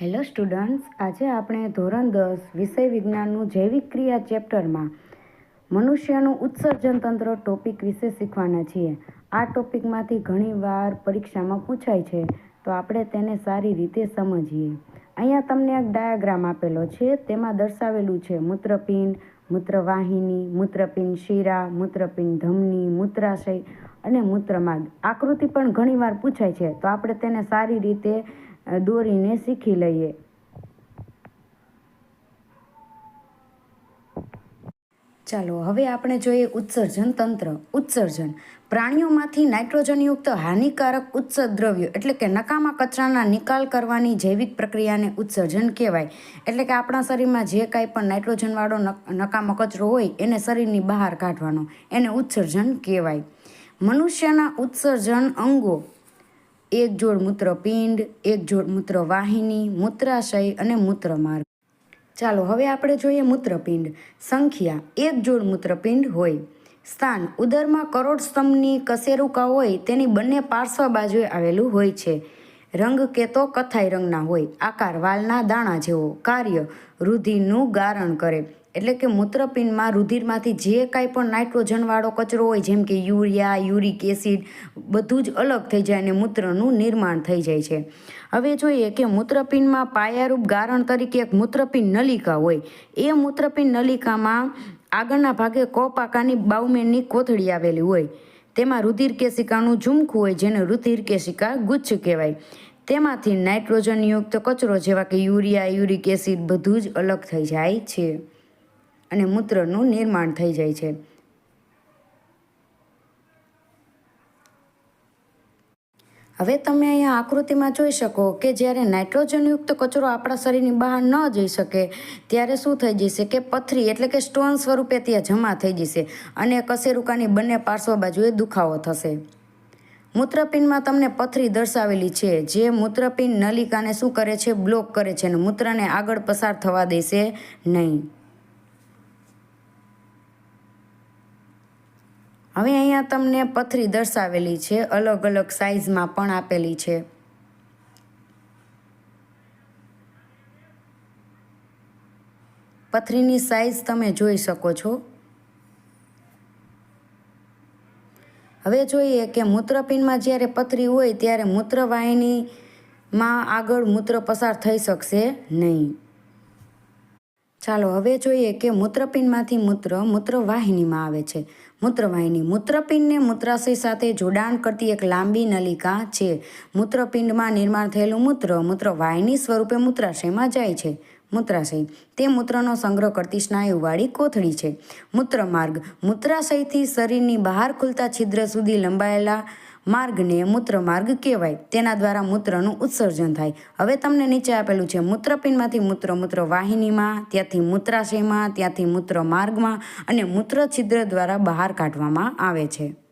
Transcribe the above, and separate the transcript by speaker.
Speaker 1: Hello students, આજે આપણે ધોરણ દસ વિષય વિજ્ઞાનનું જૈવિક ક્રિયા ચેપ્ટરમાં મનુષ્યનું ઉત્સર્જન તંત્ર ટોપિક વિશે શીખવાના છીએ. આ ટોપિકમાંથી ઘણીવાર પરીક્ષામાં પૂછાય છે, તો આપણે તેને સારી રીતે સમજીએ. અહીંયા તમને એક ડાયાગ્રામ આપેલો છે, તેમાં દર્શાવેલું છે મૂત્રપિંડ, મૂત્રવાહિની, મૂત્રપિંડ શિરા, મૂત્રપિંડ ધમની, મૂત્રાશય અને મૂત્રમાર્ગ. આકૃતિ પણ ઘણીવાર પૂછાય છે, તો આપણે તેને સારી રીતે દોરીને શીખી લઈએ. ચાલો, હવે આપણે જોઈએ ઉત્સર્જન તંત્ર. ઉત્સર્જન. પ્રાણીઓમાંથી નાઇટ્રોજનયુક્ત હાનિકારક ઉત્સર્ગ દ્રવ્યો, એટલે કે નકામા કચરાના નિકાલ કરવાની જૈવિક પ્રક્રિયાને ઉત્સર્જન કહેવાય. એટલે કે આપણા શરીરમાં જે કાંઈ પણ નાઇટ્રોજનવાળો નક- નકામો કચરો હોય, એને શરીરની બહાર કાઢવાનો, એને ઉત્સર્જન કહેવાય. મનુષ્યના ઉત્સર્જન અંગો એક જોડ મૂત્રપિંડ એક જોડ મૂત્રવાહિની મૂત્રાશય અને મૂત્રમાર્ગ ચાલો હવે આપણે જોઈએ મૂત્રપિંડ સંખ્યા. એક જોડ મૂત્રપિંડ હોય. સ્થાન. ઉદરમાં કરોડ સ્તંભની કશેરુકા હોય, તેની બંને પાર્શ્વ બાજુએ આવેલું હોય છે. રંગ કે તો કથાઈ રંગના હોય. આકાર વાલના દાણા જેવો. કાર્ય. રુધિરનું ગારણ કરે. એટલે કે મૂત્રપિંડમાં રુધિરમાંથી જે કાંઈ પણ નાઇટ્રોજનવાળો કચરો હોય, જેમ કે યુરિયા, યુરિક એસિડ, બધું જ અલગ થઈ જાય અને મૂત્રનું નિર્માણ થઈ જાય છે. હવે જોઈએ કે મૂત્રપિંડમાં પાયારૂપ ગારણ તરીકે એક મૂત્રપિંડ નલિકા હોય. એ મૂત્રપિંડ નલિકામાં આગળના ભાગે કોપાકાની બાઉમેનની કોથળી આવેલી હોય. તેમાં રુધિર કેશિકાનું ઝુમખું હોય, જેને રુધિર કેશિકા ગુચ્છ કહેવાય. તેમાંથી નાઇટ્રોજનયુક્ત કચરો જેવા કે યુરિયા, યુરિક એસિડ બધું જ અલગ થઈ જાય છે. અને મૂત્રનું નિર્માણ થઈ જાય છે. હવે તમે અહીંયા આકૃતિમાં જોઈ શકો કે જ્યારે નાઇટ્રોજનયુક્ત કચરો આપણા શરીરની બહાર ન જઈ શકે, ત્યારે શું થઈ જશે કે પથરી એટલે કે સ્ટોન સ્વરૂપે ત્યાં જમા થઈ જશે અને કશેરુકાની બંને પાર્શ્વ બાજુએ દુખાવો થશે. મૂત્રપિંડમાં તમને પથરી દર્શાવેલી છે, જે મૂત્રપિંડ નલિકાને શું કરે છે? બ્લોક કરે છે અને મૂત્રને આગળ પસાર થવા દેશે નહીં. હવે અહીંયા તમને પથરી દર્શાવેલી છે, અલગ અલગ સાઇઝમાં પણ આપેલી છે. પથરીની સાઇઝ તમે જોઈ શકો છો. હવે જોઈએ કે મૂત્રપિંડમાં જ્યારે પથરી હોય ત્યારે મૂત્રવાહિનીમાં આગળ મૂત્ર પસાર થઈ શકશે નહીં. ચાલો, હવે જોઈએ કે મૂત્રપિંડમાંથી મૂત્ર મૂત્રવાહિનીમાં આવે છે. મૂત્રવાહિની મૂત્રપિંડને મૂત્રાશય સાથે જોડાણ કરતી એક લાંબી નલિકા છે. મૂત્રપિંડમાં નિર્માણ થયેલું મૂત્ર મૂત્રવાહિની સ્વરૂપે મૂત્રાશયમાં જાય છે. મૂત્રાશય, તે મૂત્રનો સંગ્રહ કરતી સ્નાયુવાળી કોથળી છે. મૂત્રમાર્ગ, મૂત્રાશયથી શરીરની બહાર ખુલતા છિદ્ર સુધી લંબાયેલા માર્ગને મૂત્ર માર્ગ કહેવાય. તેના દ્વારા મૂત્રનું ઉત્સર્જન થાય. હવે તમને નીચે આપેલું છે મૂત્રપિંડમાંથી મૂત્ર મૂત્ર વાહિનીમાં, ત્યાંથી મૂત્રાશયમાં, ત્યાંથી મૂત્ર માર્ગમાં અને મૂત્ર છિદ્ર દ્વારા બહાર કાઢવામાં આવે છે.